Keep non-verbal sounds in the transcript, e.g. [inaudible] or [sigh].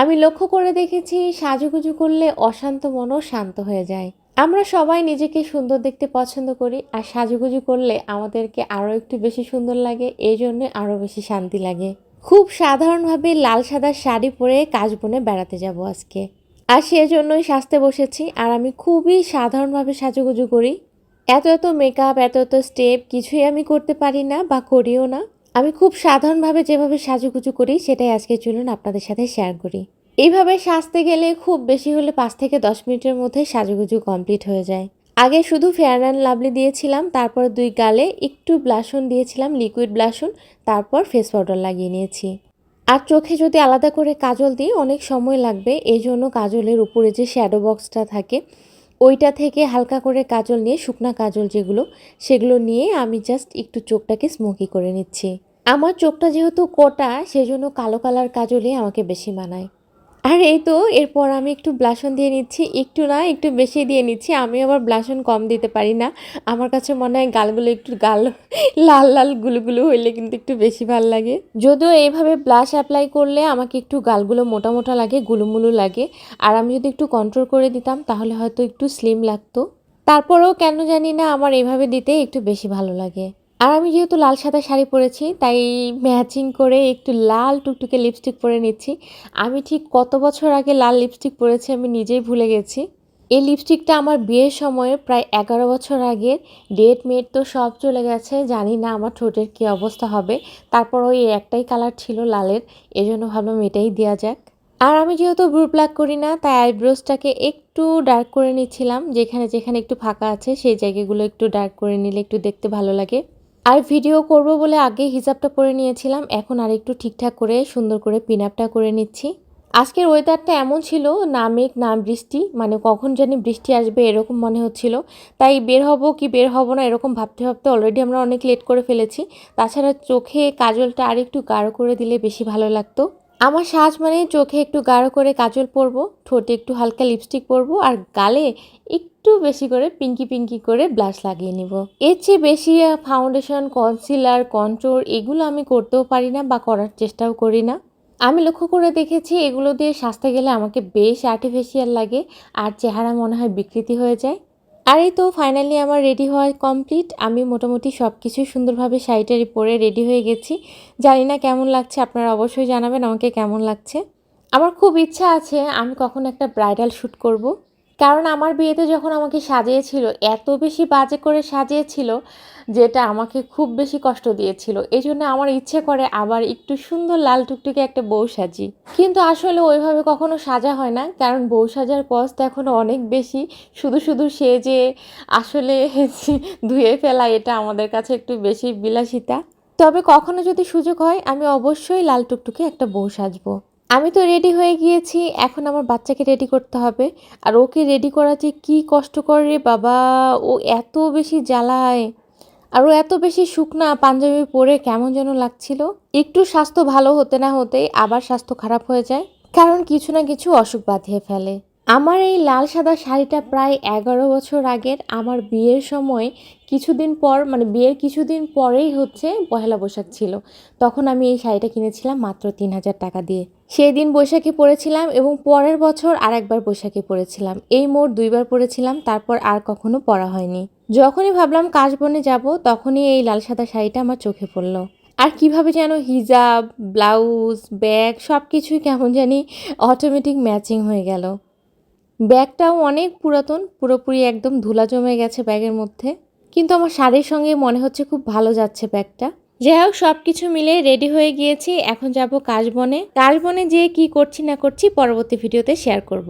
আমি লক্ষ্য করে দেখেছি সাজুগুজু করলে অশান্ত মনও শান্ত হয়ে যায়। আমরা সবাই নিজেকে সুন্দর দেখতে পছন্দ করি আর সাজুগুজু করলে আমাদেরকে আরও একটু বেশি সুন্দর লাগে, এই জন্য আরও বেশি শান্তি লাগে। খুব সাধারণভাবে লাল সাদা শাড়ি পরে কাজ বনে বেড়াতে যাব আজকে। আর সেজন্যই সাজতে বসেছি আর আমি খুবই সাধারণভাবে সাজুগুজু করি। এত এত মেকআপ এত এত স্টেপ কিছুই আমি করতে পারি না বা করিও না। আমি খুব সাধারণভাবে যেভাবে সাজুগুজু করি, সেটাই আজকে চলুন আপনাদের সাথে শেয়ার করি। এইভাবে সাজতে গেলে খুব বেশি হলে পাঁচ থেকে দশ মিনিটের মধ্যে সাজুগুজু কমপ্লিট হয়ে যায়। আগে শুধু ফেয়ার অ্যান্ড লাভলি দিয়েছিলাম, তারপর দুই গালে একটু ব্লাশন দিয়েছিলাম লিকুইড ব্লাশন তারপর ফেস পাউডার লাগিয়ে নিয়েছি। আর চোখে যদি আলাদা করে কাজল দিই, অনেক সময় লাগবে এই জন্য কাজলের উপরে যে শ্যাডো বক্সটা থাকে ওইটা থেকে হালকা করে কাজল নিয়ে, শুকনা কাজল যেগুলো, সেগুলো নিয়ে আমি জাস্ট একটু চোখটাকে স্মোকি করে নিচ্ছি। আমার চোখটা যেহেতু কোটা, সেজন্য কালো কালার কাজলে আমাকে বেশি মানায়। আর এই তো, এরপর আমি একটু ব্লাসন দিয়ে নিচ্ছি। একটু না, একটু বেশি দিয়ে নিচ্ছি। আমি আবার ব্লাসন কম দিতে পারি না। আমার কাছে মনে হয় গালগুলো একটু গাল, লাল লাল গুলুগুলো হইলে কিন্তু একটু বেশি ভালো লাগে। যদিও এইভাবে ব্লাশ অ্যাপ্লাই করলে আমাকে একটু গালগুলো মোটা মোটা লাগে গুলুমুলু লাগে। আর আমি যদি একটু কন্ট্রোল করে দিতাম, তাহলে হয়তো একটু স্লিম লাগতো। তারপরেও কেন জানি না আমার এভাবে দিতে একটু বেশি ভালো লাগে। আর আমি যেহেতু লাল সাদা শাড়ি পরেছি, তাই ম্যাচিং করে একটু লাল টুকটুকে লিপস্টিক পরে নিচ্ছি। আমি ঠিক কত বছর আগে লাল লিপস্টিক পরেছি আমি নিজেই ভুলে গেছি। এই লিপস্টিকটা আমার বিয়ের সময়ে প্রায় এগারো বছর আগের ডেট মেট তো সব চলে গেছে, জানি না আমার ঠোঁটের কী অবস্থা হবে। তারপর ওই একটাই কালার ছিল লালের, এজন্য ভাবলাম এটাই দেওয়া যাক। আর আমি যেহেতু ব্রু প্লাক করি না, তাই আইব্রোসটাকে একটু ডার্ক করে নিচ্ছিলাম, যেখানে যেখানে একটু ফাঁকা আছে, সেই জায়গাগুলো একটু ডার্ক করে নিলে একটু দেখতে ভালো লাগে। আর ভিডিও করব বলে আগে হিসাবটা পরে নিয়েছিলাম, এখন আর একটু ঠিকঠাক করে, সুন্দর করে পিন আপটা করে নিচ্ছি। আজকের ওয়েদারটা এমন ছিল, না মেঘ, না বৃষ্টি মানে কখন জানি বৃষ্টি আসবে এরকম মনে হচ্ছিল। তাই বের হব কি বের হব না এরকম ভাবতে ভাবতে অলরেডি আমরা অনেক লেট করে ফেলেছি। তাছাড়া চোখে কাজলটা আর একটু গাঢ় করে দিলে বেশি ভালো লাগতো। আমার সাজ মানে চোখে একটু গাঢ় করে কাজল পরবো, ঠোঁটে একটু হালকা লিপস্টিক পরবো আর গালে একটু বেশি করে পিঙ্কি পিঙ্কি করে ব্লাশ লাগিয়ে নিব। এর চেয়ে বেশি ফাউন্ডেশন কনসিলার কন্ট্রোর এগুলো আমি করতেও পারি না বা করার চেষ্টাও করি না। আমি লক্ষ্য করে দেখেছি এগুলো দিয়ে সাজতে গেলে আমাকে বেশ আর্টিফিশিয়াল লাগে, আর চেহারা মনে হয় বিকৃতি হয়ে যায়। আর এই তো ফাইনালি আমার রেডি হওয়া কমপ্লিট আমি মোটামুটি সব কিছুই সুন্দরভাবে শাড়িটারি পরে রেডি হয়ে গেছি। জানি না কেমন লাগছে, আপনারা অবশ্যই জানাবেন আমাকে কেমন লাগছে। আমার খুব ইচ্ছা আছে আমি কখন একটা ব্রাইডাল শ্যুট করব। কারণ আমার বিয়েতে যখন আমাকে সাজিয়েছিল, এত বেশি বাজে করে সাজিয়েছিল যেটা আমাকে খুব বেশি কষ্ট দিয়েছিল। এই জন্য আমার ইচ্ছে করে আবার একটু সুন্দর লাল টুকটুকে একটা বউ সাজি। কিন্তু আসলে ওইভাবে কখনো সাজা হয় না, কারণ বউ সাজার কষ্ট এখন অনেক বেশি। শুধু শুধু সে যে আসলে [laughs] ধুয়ে ফেলা, এটা আমাদের কাছে একটু বেশি বিলাসিতা। তবে কখনো যদি সুযোগ হয়, আমি অবশ্যই লাল টুকটুকে একটা বউ সাজবো। আমি তো রেডি হয়ে গিয়েছি, এখন আমার বাচ্চাকে রেডি করতে হবে। আর ওকে রেডি করা যে কী কষ্ট করে বাবা, ও এত বেশি জ্বালায়। আর ও এত বেশি শুকনা পাঞ্জাবি পরে কেমন যেন লাগছিল। একটু স্বাস্থ্য ভালো হতে না হতেই আবার স্বাস্থ্য খারাপ হয়ে যায়, কারণ কিছু না কিছু অসুখ বাঁধিয়ে ফেলে। আমার এই লাল সাদা শাড়িটা প্রায় এগারো বছর আগের আমার বিয়ের সময় কিছুদিন পর মানে বিয়ের কিছুদিন পরেই হচ্ছে পহেলা বৈশাখ ছিল। তখন আমি এই শাড়িটা কিনেছিলাম মাত্র তিন হাজার টাকা দিয়ে। সেই দিন বৈশাখী পরেছিলাম এবং পরের বছর আর একবার বৈশাখী পরেছিলাম এই মোট দুইবার পরেছিলাম তারপর আর কখনো পরা হয়নি। যখনই ভাবলাম কাশ বনে যাব, তখনই এই লাল সাদা শাড়িটা আমার চোখে পড়ল। আর কীভাবে যেন হিজাব, ব্লাউজ, ব্যাগ সব কিছুই কেমন জানি অটোমেটিক ম্যাচিং হয়ে গেল। ব্যাগটাও অনেক পুরাতন, পুরোপুরি একদম ধুলা জমে গেছে ব্যাগের মধ্যে। কিন্তু আমার শাড়ির সঙ্গে মনে হচ্ছে খুব ভালো যাচ্ছে ব্যাগটা। যাই হোক সব কিছু মিলে রেডি হয়ে গিয়েছি। এখন যাব কাশবনে। কাশবনে যেয়ে কি করছি না করছি পরবর্তী ভিডিওতে শেয়ার করব।